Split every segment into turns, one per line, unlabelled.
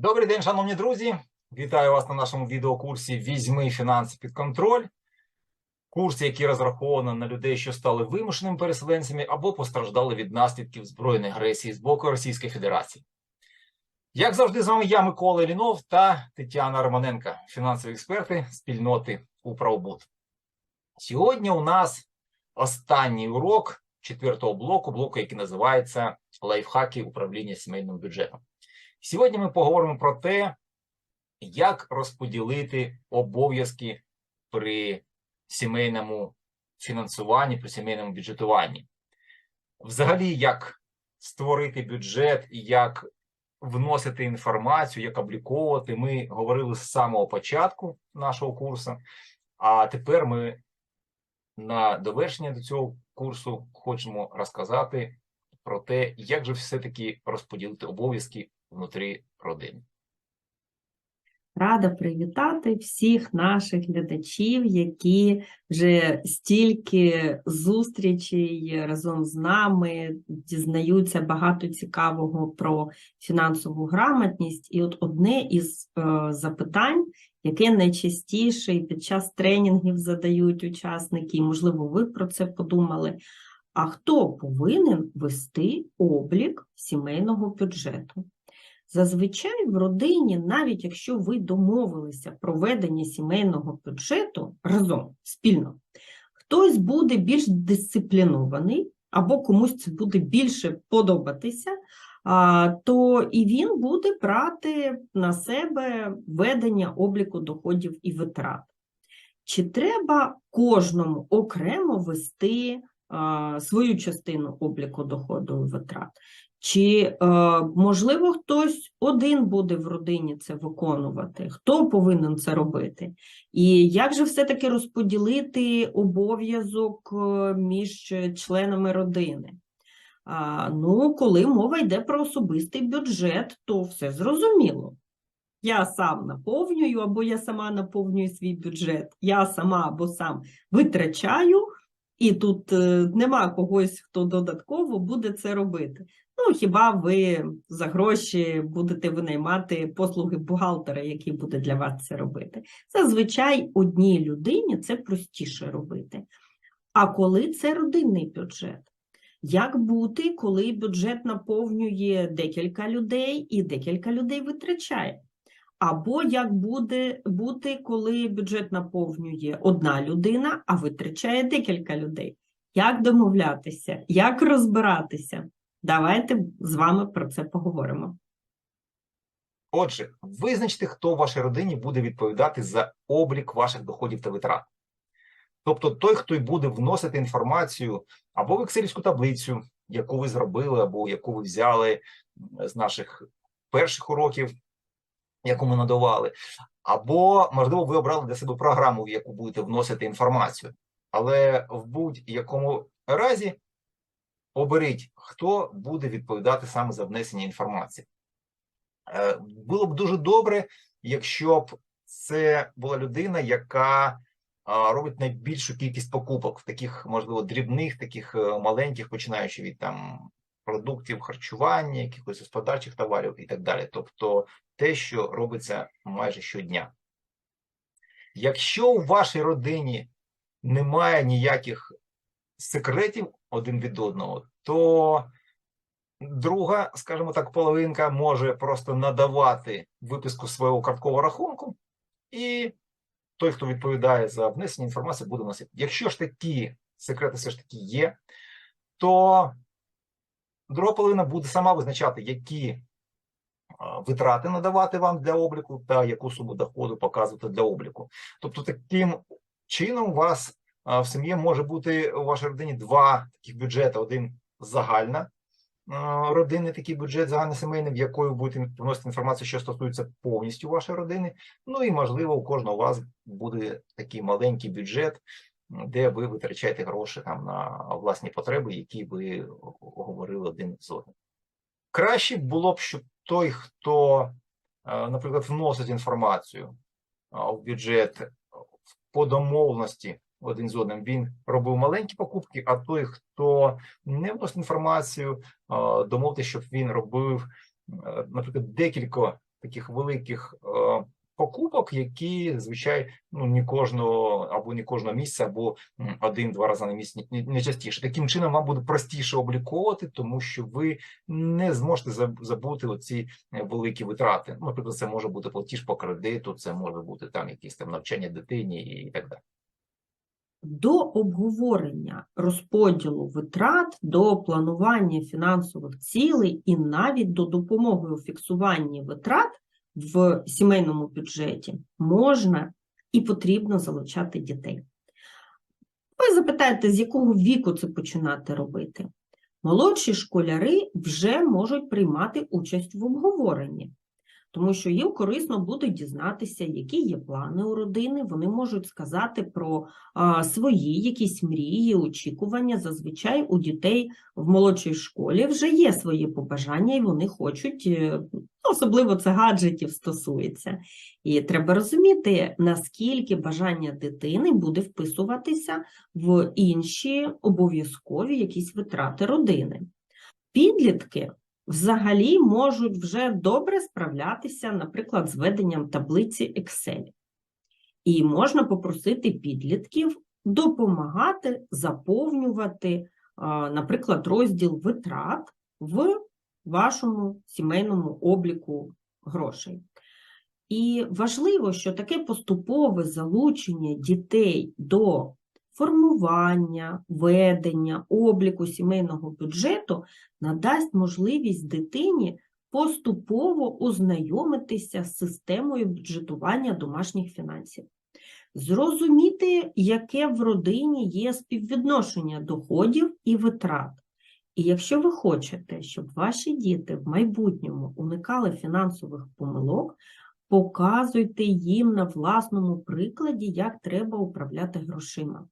Добрий день, шановні друзі. Вітаю вас на нашому відеокурсі Візьми фінанси під контроль. Курс, який розраховано на людей, що стали вимушеними переселенцями або постраждали від наслідків збройної агресії з боку Російської Федерації. Як завжди, з вами я, Микола Лінов та Тетяна Романенко, фінансові експерти спільноти Управбуд. Сьогодні у нас останній урок четвертого блоку, блоку, який називається Лайфхаки управління сімейним бюджетом. Сьогодні ми поговоримо про те, як розподілити обов'язки при сімейному фінансуванні, при сімейному бюджетуванні. Взагалі, як створити бюджет і як вносити інформацію, як обліковувати. Ми говорили з самого початку нашого курсу, а тепер ми на довершення до цього курсу хочемо розказати про те, як же все-таки розподілити обов'язки внутрі родини.
Рада привітати всіх наших глядачів, які вже стільки зустрічей разом з нами дізнаються багато цікавого про фінансову грамотність. І от одне із е, запитань, яке найчастіше під час тренінгів задають учасники, і, можливо, ви про це подумали. А хто повинен вести облік сімейного бюджету? Зазвичай в родині, навіть якщо ви домовилися про ведення сімейного бюджету разом спільно, хтось буде більш дисциплінований, або комусь це буде більше подобатися, то і він буде брати на себе ведення обліку доходів і витрат. Чи треба кожному окремо вести свою частину обліку доходу і витрат? Чи, е, можливо, хтось один буде в родині це виконувати? Хто повинен це робити? І як же все-таки розподілити обов'язок е, між членами родини? А, ну, коли мова йде про особистий бюджет, то все зрозуміло. Я сам наповнюю, або я сама наповнюю свій бюджет, я сама або сам витрачаю, і тут е, нема когось, хто додатково буде це робити. Ну, хіба ви за гроші будете винаймати послуги бухгалтера, який буде для вас це робити? Зазвичай одній людині це простіше робити. А коли це родинний бюджет? Як бути, коли бюджет наповнює декілька людей і декілька людей витрачає? Або як буде бути, коли бюджет наповнює одна людина, а витрачає декілька людей? Як домовлятися, як розбиратися? Давайте з вами про це поговоримо.
Отже, визначте, хто в вашій родині буде відповідати за облік ваших доходів та витрат. Тобто той, хто й буде вносити інформацію або в екселівську таблицю, яку ви зробили, або яку ви взяли з наших перших уроків, яку ми надавали, або, можливо, ви обрали для себе програму, в яку будете вносити інформацію. Але в будь-якому разі оберіть, хто буде відповідати саме за внесення інформації. Е, Було б дуже добре, якщо б це була людина, яка робить найбільшу кількість покупок в таких, можливо, дрібних, таких е, маленьких, починаючи від там продуктів харчування, якихось господарчих товарів і так далі. Тобто те, що робиться майже щодня. Якщо у вашій родині немає ніяких секретів один від одного, то друга, скажімо так, половинка може просто надавати виписку свого карткового рахунку, і той, хто відповідає за внесення інформації, буде носити. Якщо ж такі секрети все ж таки є, то друга половина буде сама визначати, які витрати надавати вам для обліку та яку суму доходу показувати для обліку. Тобто, таким чином у вас в сім'ї може бути у вашій родині два таких бюджети: один загальна родинний такий бюджет, загальносімейний, в якої будете вносити інформацію, що стосується повністю вашої родини. Ну і можливо, у кожного у вас буде такий маленький бюджет, де ви витрачаєте гроші там на власні потреби, які ви говорили один з одним. Краще було б, щоб той, хто, е, наприклад, вносить інформацію в бюджет по домовленості один з одним, він робив маленькі покупки, а той, хто не вносить інформацію, а, домовте, щоб він робив, е, наприклад, декілька таких великих е, покупок, які звичайно ну не кожного або не кожного місяця, або один-два рази на місяць не, частіше. Таким чином вам буде простіше обліковувати, тому що ви не зможете забути оці е, великі витрати. Ну, Наприклад, це може бути платіж по кредиту, це може бути там якісь там навчання дитині і так далі.
До обговорення розподілу витрат, до планування фінансових цілей і навіть до допомоги у фіксуванні витрат в сімейному бюджеті можна і потрібно залучати дітей. Ви запитаєте, з якого віку це починати робити? Молодші школяри вже можуть приймати участь в обговоренні, тому що їм корисно буде дізнатися, які є плани у родини, вони можуть сказати про свої якісь мрії, очікування. Зазвичай у дітей в молодшій школі вже є свої побажання, і вони хочуть, е, особливо це гаджетів стосується. І треба розуміти, наскільки бажання дитини буде вписуватися в інші обов'язкові якісь витрати родини. Підлітки взагалі можуть вже добре справлятися, наприклад, з веденням таблиці Excel. І можна попросити підлітків допомагати заповнювати, наприклад, розділ витрат в вашому сімейному обліку грошей. І важливо, що таке поступове залучення дітей до формування, ведення, обліку сімейного бюджету надасть можливість дитині поступово ознайомитися з системою бюджетування домашніх фінансів, зрозуміти, яке в родині є співвідношення доходів і витрат. І якщо ви хочете, щоб ваші діти в майбутньому уникали фінансових помилок, показуйте їм на власному прикладі, як треба управляти грошима.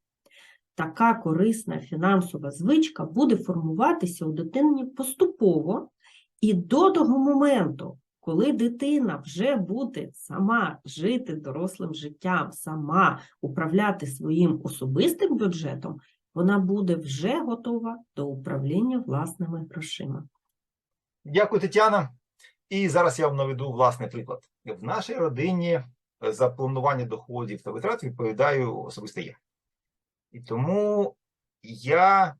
Така корисна фінансова звичка буде формуватися у дитині поступово, і до того моменту, коли дитина вже буде сама жити дорослим життям, сама управляти своїм особистим бюджетом, вона буде вже готова до управління власними грошима.
Дякую, Тетяна. І зараз я вам наведу власний приклад. В нашій родині е, за планування доходів та витрат відповідаю особисто я. І тому я,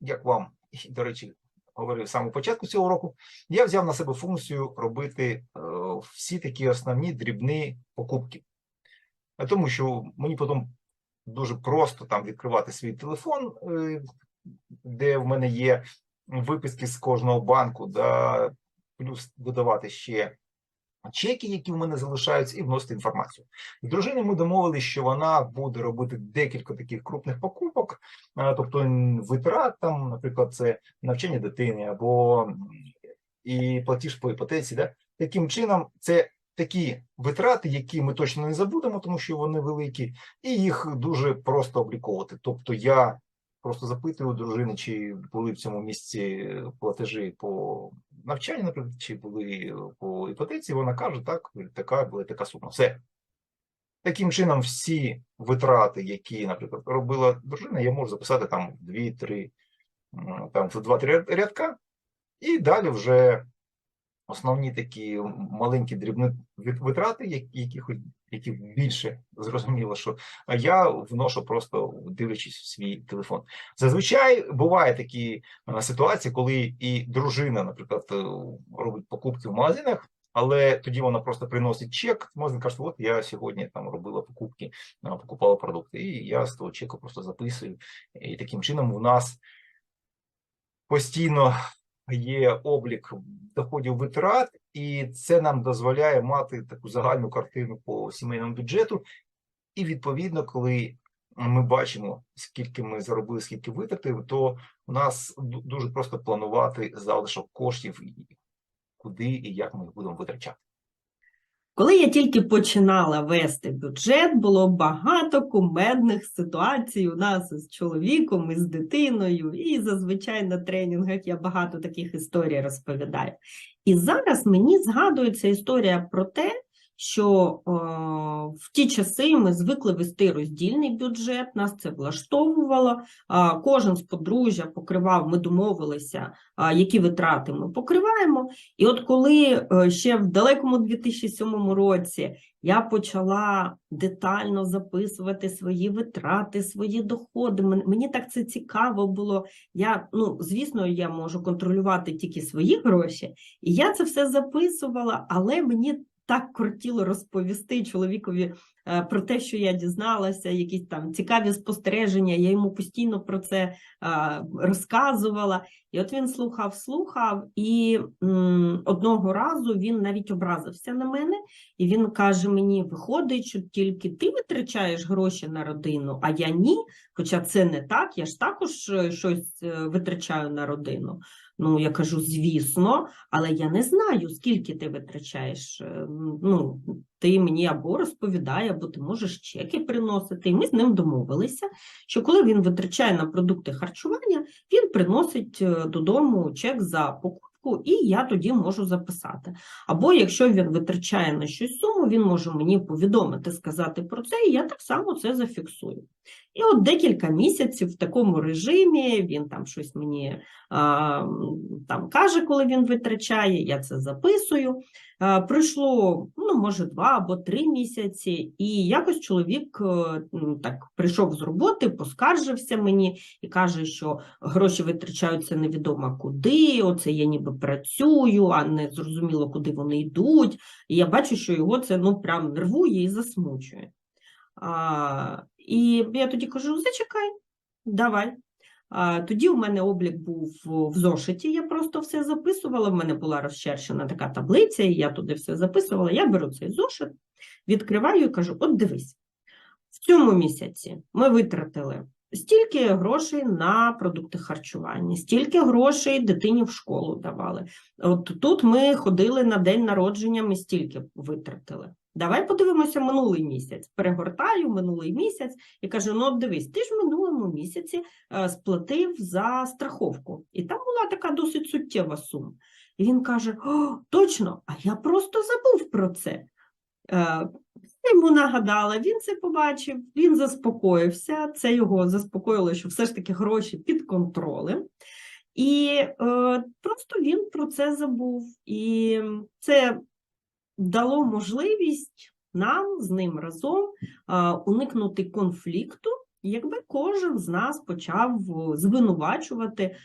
як вам, до речі, говорив самого початку цього року, я взяв на себе функцію робити е, всі такі основні дрібні покупки. Е, Тому що мені потім дуже просто там відкривати свій телефон, е, де в мене є виписки з кожного банку, да, плюс додавати ще чеки, які в мене залишаються, і вносити інформацію. З дружиною ми домовилися, що вона буде робити декілька таких крупних покупок, тобто м, витрат, там, наприклад, це навчання дитини або і платіж по іпотеці. Да? Таким чином, це такі витрати, які ми точно не забудемо, тому що вони великі, і їх дуже просто обліковувати. Тобто я просто запитую у дружини, чи були в цьому місці платежі по навчанню, наприклад, чи були по іпотеці. Вона каже, так, така була така сума. Все. Таким чином, всі витрати, які, наприклад, робила дружина, я можу записати там в 2-3, там в 2-3 рядка, і далі вже основні такі маленькі дрібні вит- витрати, які, хоч- які більше зрозуміло, що я вношу просто дивлячись в свій телефон. Зазвичай буває такі е, ситуації, коли і дружина, наприклад, е, робить покупки в магазинах. Але тоді вона просто приносить чек, можна каже, от я сьогодні там робила покупки, покупала продукти, і я з того чеку просто записую. І таким чином у нас постійно є облік доходів витрат, і це нам дозволяє мати таку загальну картину по сімейному бюджету. І відповідно, коли ми бачимо, скільки ми заробили, скільки витратили, то у нас дуже просто планувати залишок коштів, куди і як ми їх будемо витрачати.
Коли я тільки починала вести бюджет, було багато кумедних ситуацій у нас з чоловіком, і з дитиною, і зазвичай на тренінгах я багато таких історій розповідаю. І зараз мені згадується історія про те, що е, в ті часи ми звикли вести роздільний бюджет, нас це влаштовувало. Кожен з подружжя покривав, ми домовилися, які витрати ми покриваємо. І от коли е, ще в далекому 2007 році я почала детально записувати свої витрати, свої доходи, мені так це цікаво було. Я, ну, звісно, я можу контролювати тільки свої гроші, і я це все записувала, але мені так кортіло розповісти чоловікові е, про те, що я дізналася, якісь там цікаві спостереження. Я йому постійно про це е, розказувала. І от він слухав, слухав, і одного разу він навіть образився на мене, і він каже мені: виходить, що тільки ти витрачаєш гроші на родину, а я ні. Хоча це не так, я ж також е, щось витрачаю на родину. Ну, я кажу, звісно, але я не знаю, скільки ти витрачаєш. Е, Ну, ти мені або розповідає, або ти можеш чеки приносити. І ми з ним домовилися, що коли він витрачає на продукти харчування, він приносить е, додому чек за покупку, і я тоді можу записати. Або якщо він витрачає на щось суму, він може мені повідомити, сказати про це, і я так само це зафіксую. І от декілька місяців в такому режимі він там щось мені а, там каже, коли він витрачає, я це записую. Пройшло, ну, може, два або три місяці, і якось чоловік е, так прийшов з роботи, поскаржився мені і каже, що гроші витрачаються невідомо куди, оце я ніби працюю, а не зрозуміло, куди вони йдуть. І я бачу, що його це ну прям нервує і засмучує. А, і я тоді кажу: зачекай, давай. Тоді у мене облік був в зошиті, я просто все записувала. В мене була розчерчена така таблиця, і я туди все записувала. Я беру цей зошит, відкриваю і кажу: от дивись, в цьому місяці ми витратили стільки грошей на продукти харчування, стільки грошей дитині в школу давали. От тут ми ходили на день народження, ми стільки витратили. Давай подивимося минулий місяць. Перегортаю минулий місяць і кажу: ну дивись, ти ж в минулому місяці е, сплатив за страховку. І там була така досить суттєва сума. І він каже: О, точно, а я просто забув про це. Е, я йому нагадала, він це побачив, він заспокоївся. Це його заспокоїло, що все ж таки гроші під контролем. І е, просто він про це забув. І це дало можливість нам з ним разом уникнути конфлікту, якби кожен з нас почав е, звинувачувати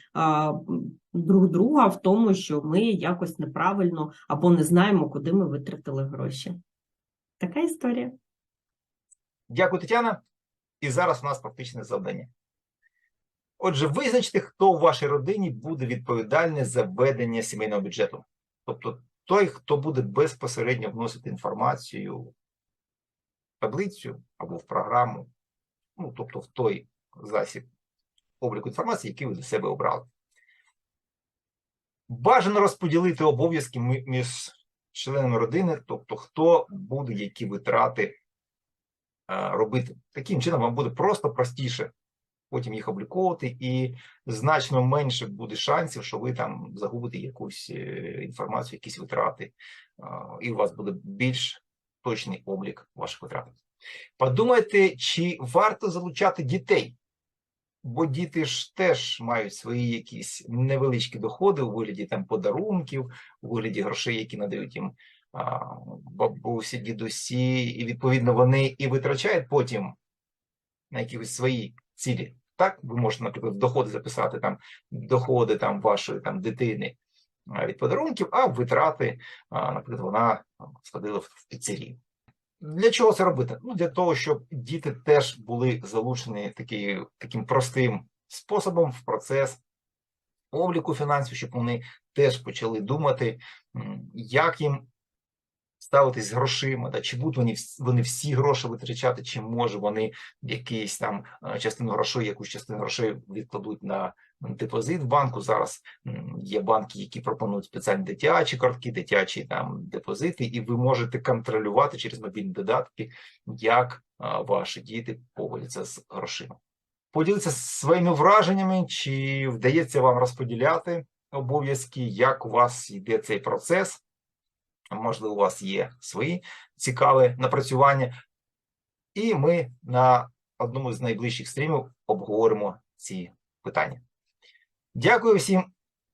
друг друга в тому, що ми якось неправильно або не знаємо, куди ми витратили гроші. Така історія.
Дякую, Тетяна. І зараз у нас практичне завдання. Отже, визначте, хто в вашій родині буде відповідальний за ведення сімейного бюджету. Тобто той, хто буде безпосередньо вносити інформацію в таблицю або в програму, ну, тобто в той засіб обліку інформації, який ви для себе обрали. Бажано розподілити обов'язки між членами родини, тобто хто буде які витрати е, робити. Таким чином вам буде просто простіше потім їх обліковувати, і значно менше буде шансів, що ви там загубите якусь е, інформацію, якісь витрати, і у вас буде більш точний облік ваших витрат. Подумайте, чи варто залучати дітей, бо діти ж теж мають свої якісь невеличкі доходи у вигляді там подарунків, у вигляді грошей, які надають їм бабусі, дідусі, і відповідно вони і витрачають потім на якісь свої цілі. Так, ви можете, наприклад, в доходи записати там доходи там вашої там дитини від подарунків, а витрати, наприклад, вона сходила в піцерію. Для чого це робити? Ну, для того, щоб діти теж були залучені такі, таким простим способом в процес обліку фінансів, щоб вони теж почали думати, як їм ставитись з грошима, да, чи будуть вони, вони всі гроші витрачати, чи може вони якийсь там е, частину грошей, якусь частину грошей відкладуть на депозит в банку. Зараз є банки, які пропонують спеціальні дитячі картки, дитячі там депозити, і ви можете контролювати через мобільні додатки, як ваші діти поводяться з грошима. Поділіться своїми враженнями, чи вдається вам розподіляти обов'язки, як у вас йде цей процес. Можливо, у вас є свої цікаві напрацювання. І ми на одному з найближчих стрімів обговоримо ці питання. Дякую всім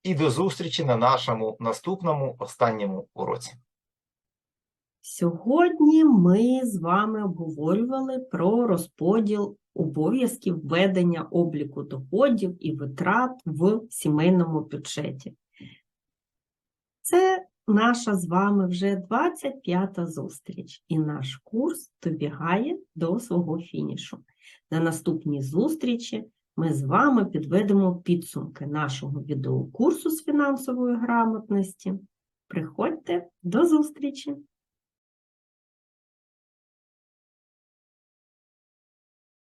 і до зустрічі на нашому наступному останньому уроці.
Сьогодні ми з вами обговорювали про розподіл обов'язків ведення обліку доходів і витрат в сімейному бюджеті. Це наша з вами вже 25-та зустріч, і наш курс добігає до свого фінішу. На наступній зустрічі ми з вами підведемо підсумки нашого відеокурсу з фінансової грамотності. Приходьте до зустрічі!